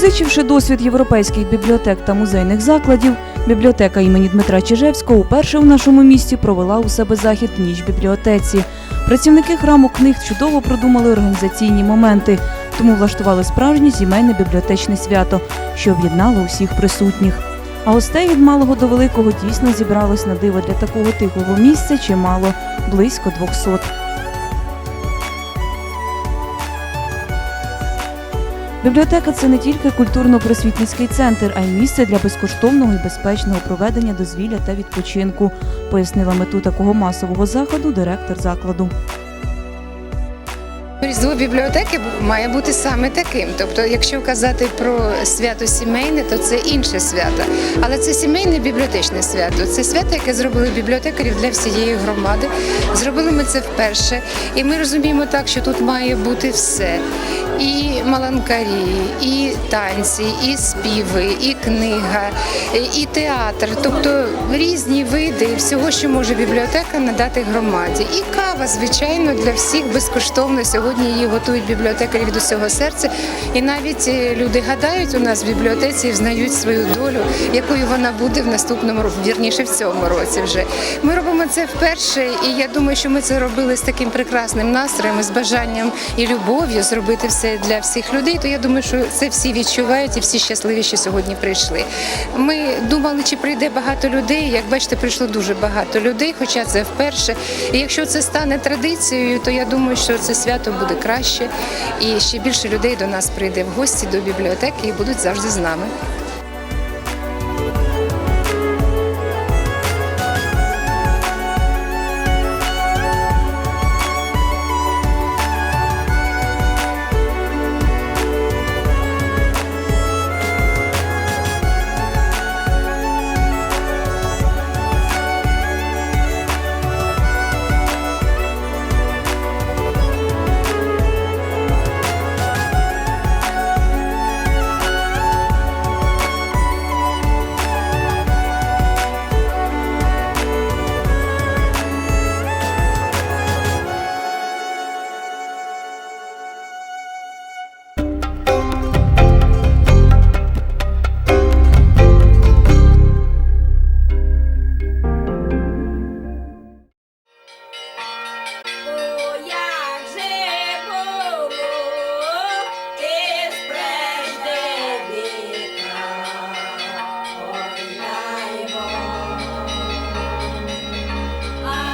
Запозичивши досвід європейських бібліотек та музейних закладів, бібліотека імені Дмитра Чижевського уперше у нашому місті провела у себе захід Ніч бібліотеці. Працівники храму книг чудово продумали організаційні моменти, тому влаштували справжнє сімейне бібліотечне свято, що об'єднало усіх присутніх. А гостей від малого до великого дійсно зібралось на диво для такого тихого місця чимало близько 200. Бібліотека це не тільки культурно-просвітницький центр, а й місце для безкоштовного і безпечного проведення дозвілля та відпочинку, пояснила мету такого масового заходу директор закладу. Різдво бібліотеки має бути саме таким. Тобто, якщо казати про свято сімейне, то це інше свято. Але це сімейне бібліотечне свято. Це свято, яке зробили бібліотекарів для всієї громади. Зробили ми це вперше. І ми розуміємо так, що тут має бути все. І маланкарі, і танці, і співи, і книга, і театр. Тобто різні види всього, що може бібліотека надати громаді. І кава, звичайно, для всіх безкоштовно. Сьогодні її готують бібліотекарі від усього серця. І навіть е, люди гадають у нас в бібліотеці і взнають свою долю, якою вона буде в наступному році, вірніше в цьому році вже. Ми робимо це вперше, і я думаю, що ми це робили з таким прекрасним настроєм, з бажанням і любов'ю зробити все для всіх людей. То я думаю, що це всі відчувають і всі щасливі, що сьогодні прийшли. Ми думали, чи прийде багато людей. Як бачите, прийшло дуже багато людей, хоча це вперше. І якщо це стане традицією, то я думаю, що це свято буде краще, і ще більше людей до нас прийде в гості до бібліотеки і будуть завжди з нами.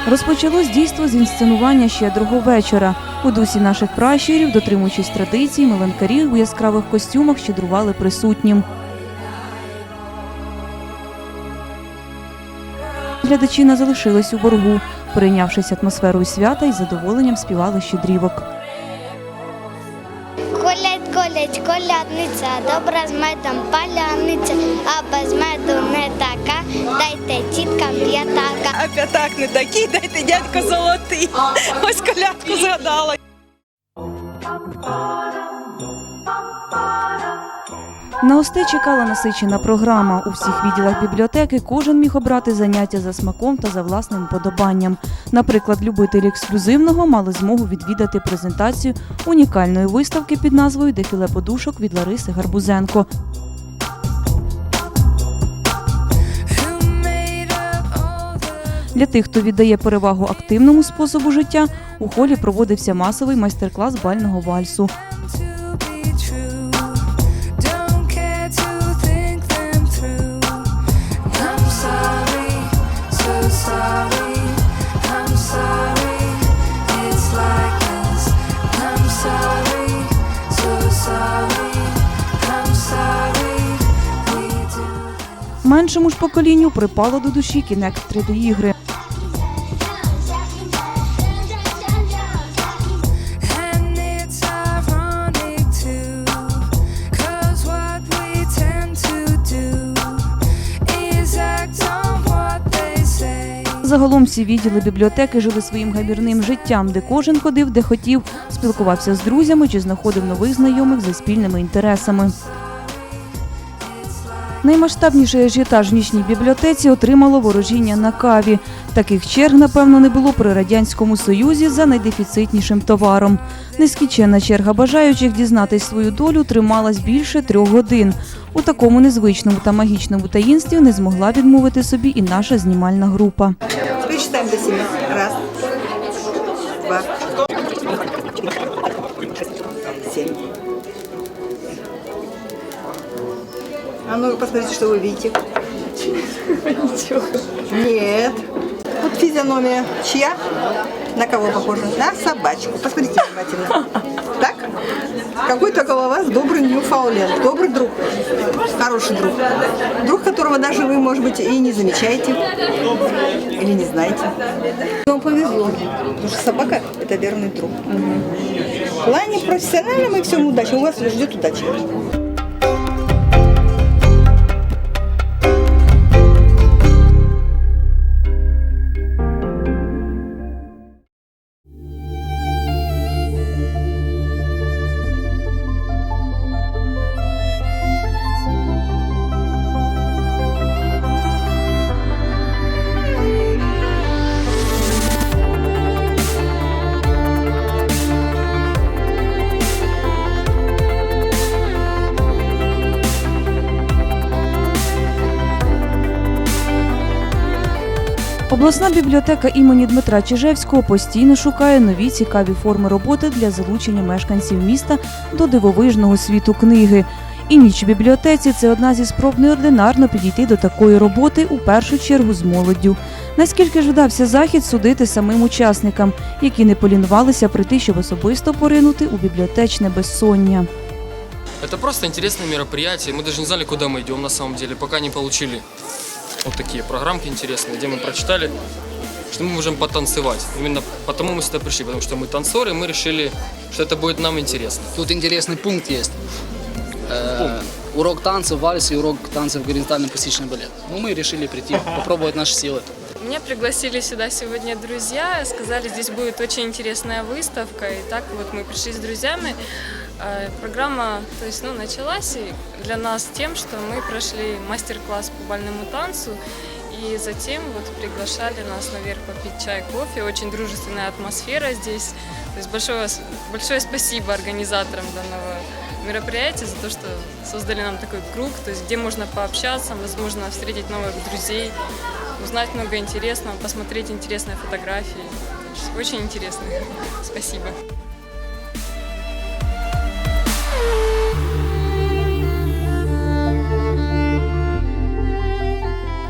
Розпочалось дійство з інсценування щедрого вечора. У дусі наших пращурів, дотримуючись традицій, меленкарі у яскравих костюмах щедрували присутнім. Глядачі не залишились у боргу, перейнявшись атмосферою свята і задоволенням співали щедрівок. Колядь, колядь, колядниця, добра з медом паляниця, а без меду не така, дайте тіткам п'ятака. А п'ятак не такий, дайте дядько золотий. Ось колядку згадала. На гостей чекала насичена програма. У всіх відділах бібліотеки кожен міг обрати заняття за смаком та за власним подобанням. Наприклад, любителі ексклюзивного мали змогу відвідати презентацію унікальної виставки під назвою Дефіле подушок від Лариси Гарбузенко. Для тих, хто віддає перевагу активному способу життя, у холі проводився масовий майстер-клас бального вальсу. Меншому ж поколінню припало до душі кінект 3D Загалом всі відділи бібліотеки жили своїм гамірним життям, де кожен ходив, де хотів, спілкувався з друзями чи знаходив нових знайомих за спільними інтересами. Наймасштабніший ажіотаж в нічній бібліотеці отримало ворожіння на каві. Таких черг, напевно, не було при радянському союзі за найдефіцитнішим товаром. Нескінченна черга бажаючих дізнатись свою долю трималась більше трьох годин. У такому незвичному та магічному таїнстві не змогла відмовити собі і наша знімальна група. Пересчитаем до семи. Раз, два, семь. А ну посмотрите, что вы видите. Нет. Вот физиономия чья? На кого похожа? На собачку. Посмотрите внимательно. Так? Какой только у вас добрый Ньюфауленд. Добрый друг. Хороший друг. Друг, которого даже вы, может быть, и не замечаете. Или не знаете. Вам повезло, потому что собака – это верный друг. В плане профессиональном и всем удачи. У вас ждет удачи. Обласна бібліотека імені Дмитра Чижевського постійно шукає нові цікаві форми роботи для залучення мешканців міста до дивовижного світу книги. І ніч в бібліотеці це одна зі спроб неординарно підійти до такої роботи у першу чергу з молоддю. Наскільки ж вдався захід судити самим учасникам, які не полінувалися прийти, щоб особисто поринути у бібліотечне безсоння. Это просто интересное мероприятие. Мы даже не знали, куда мы идем на самом деле, пока не получили вот такие программки интересные, где мы прочитали, что мы можем потанцевать. Именно потому мы сюда пришли, потому что мы танцоры, и мы решили, что это будет нам интересно. Тут интересный пункт есть. Э, урок танцев, вальс и урок танцев горизонтальный пластичный балет. Ну, мы решили прийти, попробовать наши силы. Меня пригласили сюда сегодня друзья, сказали, здесь будет очень интересная выставка, и так вот мы пришли с друзьями. Э, Программа, то есть, ну, началась для нас тем, что мы прошли мастер-класс по бальному танцу, и затем вот приглашали нас наверх попить чай, кофе. Очень дружественная атмосфера здесь. То есть большое, большое спасибо организаторам данного мероприятия за то, что создали нам такой круг, то есть где можно пообщаться, возможно, встретить новых друзей, узнать много интересного, посмотреть интересные фотографии. Очень интересно. Спасибо.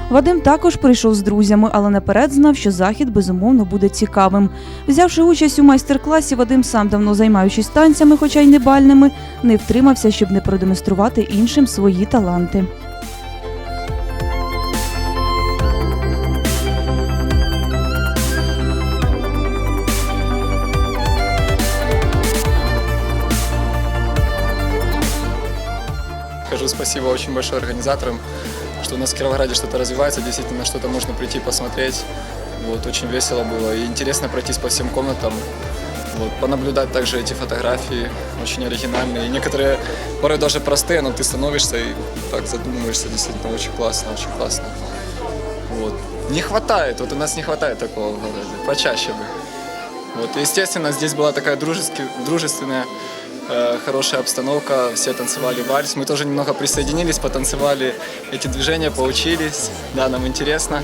Вадим також прийшов з друзями, але наперед знав, що захід безумовно буде цікавим. Взявши участь у майстер-класі, Вадим сам давно займаючись танцями, хоча й не бальними, не втримався, щоб не продемонструвати іншим свої таланти. Скажу спасибо очень большое организаторам, что у нас в Кировограде что-то развивается, действительно что-то можно прийти посмотреть. Вот, очень весело было и интересно пройтись по всем комнатам, вот, понаблюдать также эти фотографии, очень оригинальные. И некоторые порой даже простые, но ты становишься и так задумываешься, действительно очень классно, очень классно. Вот. Не хватает, вот у нас не хватает такого в городе, почаще бы. Вот, естественно, здесь была такая дружески- дружественная, хорошая обстановка, все танцевали вальс. Мы тоже немного присоединились, потанцевали эти движения, поучились, да, нам интересно.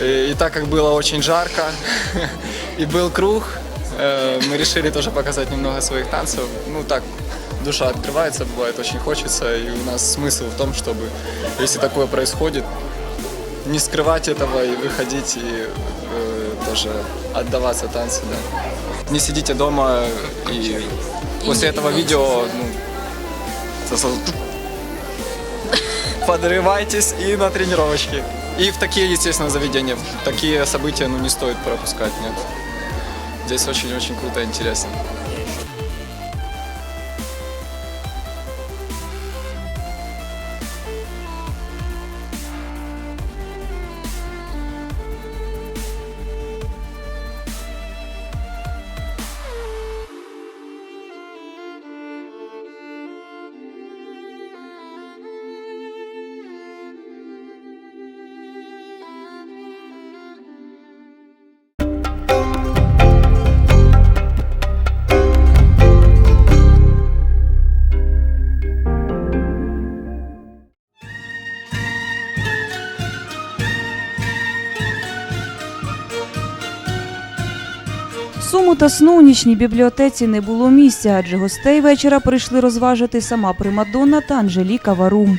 И, и так как было очень жарко и был круг, э, мы решили тоже показать немного своих танцев. Ну так, душа открывается, бывает очень хочется, и у нас смысл в том, чтобы, если такое происходит, не скрывать этого и выходить и э, тоже отдаваться танцу, да. Не сидите дома и, после этого видео, ну, подрывайтесь и на тренировочки. И в такие, естественно, заведения, в такие события, ну, не стоит пропускать, нет. Здесь очень-очень круто и интересно. Та сну у нічній бібліотеці не було місця, адже гостей вечора прийшли розважити сама Примадонна та Анжеліка Варум.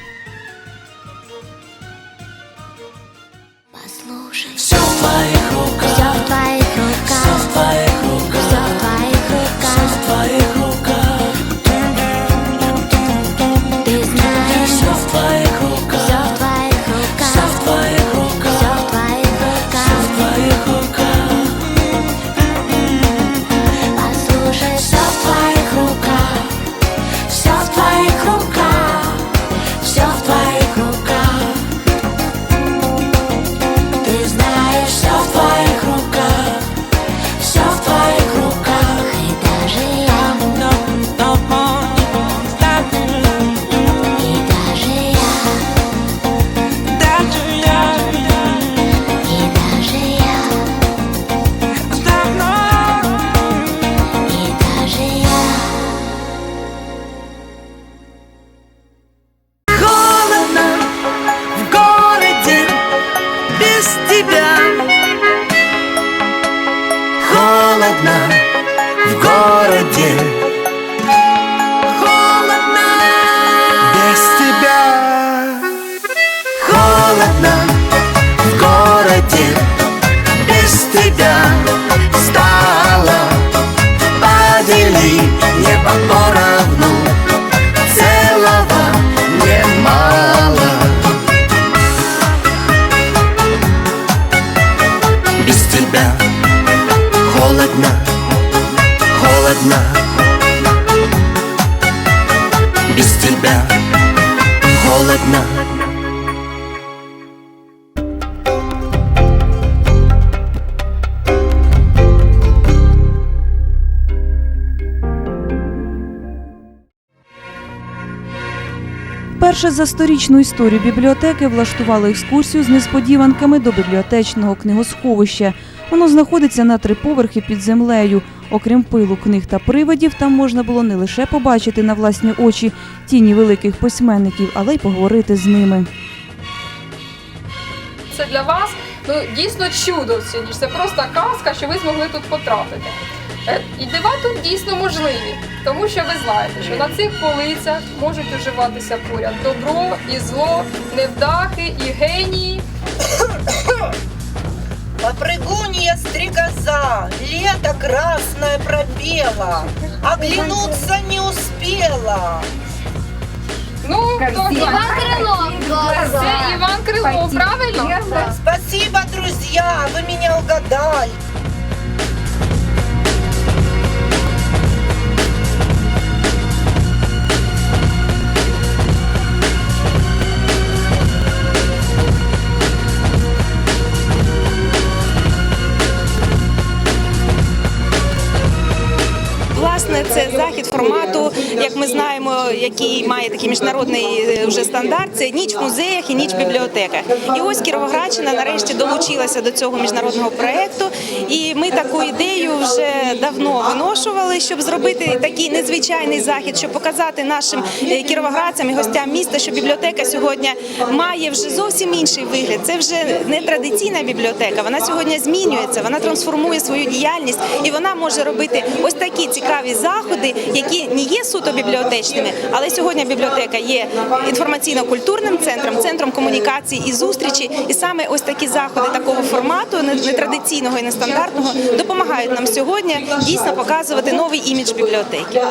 Тебя холодно, холодно. Без тебя холодно. Перше за сторічну історію бібліотеки влаштували екскурсію з несподіванками до бібліотечного книгосховища. Воно знаходиться на три поверхи під землею. Окрім пилу, книг та приводів, там можна було не лише побачити на власні очі тіні великих письменників, але й поговорити з ними. Це для вас ну дійсно чудо. Це просто казка, що ви змогли тут потрапити. Е, І дива тут дійсно можливі, тому що ви знаєте, що на цих полицях можуть уживатися поряд добро і зло, невдахи і генії. Попрыгунья стрекоза, лето красное пропела, оглянуться не успела. Ну, хто знає? Це Іван Крилов, правильно? Спасибо, друзья, вы меня угадали. Власне, це захід формату, як ми знаємо, який має такий міжнародний е, вже стандарт. Це ніч в музеях і ніч в бібліотеках. І ось Кіровоградщина нарешті долучилася до цього міжнародного проекту. І ми таку ідею вже давно виношували, щоб зробити такий незвичайний захід, щоб показати нашим е, кіровоградцям і гостям міста, що бібліотека сьогодні має вже зовсім інший вигляд. Це вже не традиційна бібліотека. Вона сьогодні змінюється, вона трансформує свою діяльність і вона може робити ось такі цікаві заходи, які не є суто бібліотечними, але сьогодні бібліотека є інформаційно-культурним центром, центром комунікації і зустрічі. І саме ось такі заходи такого формату, не- нетрадиційного і нестандартного, допомагають нам сьогодні дійсно показувати новий імідж бібліотеки.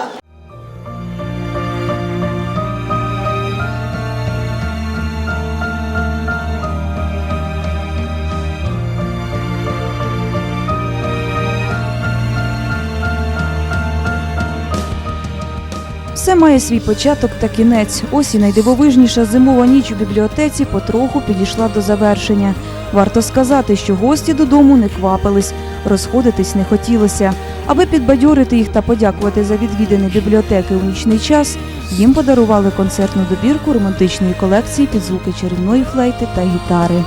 Все має свій початок та кінець. Ось і найдивовижніша зимова ніч у бібліотеці потроху підійшла до завершення. Варто сказати, що гості додому не квапились, розходитись не хотілося. Аби підбадьорити їх та подякувати за відвідини бібліотеки у нічний час, їм подарували концертну добірку романтичної колекції під звуки чарівної флейти та гітари.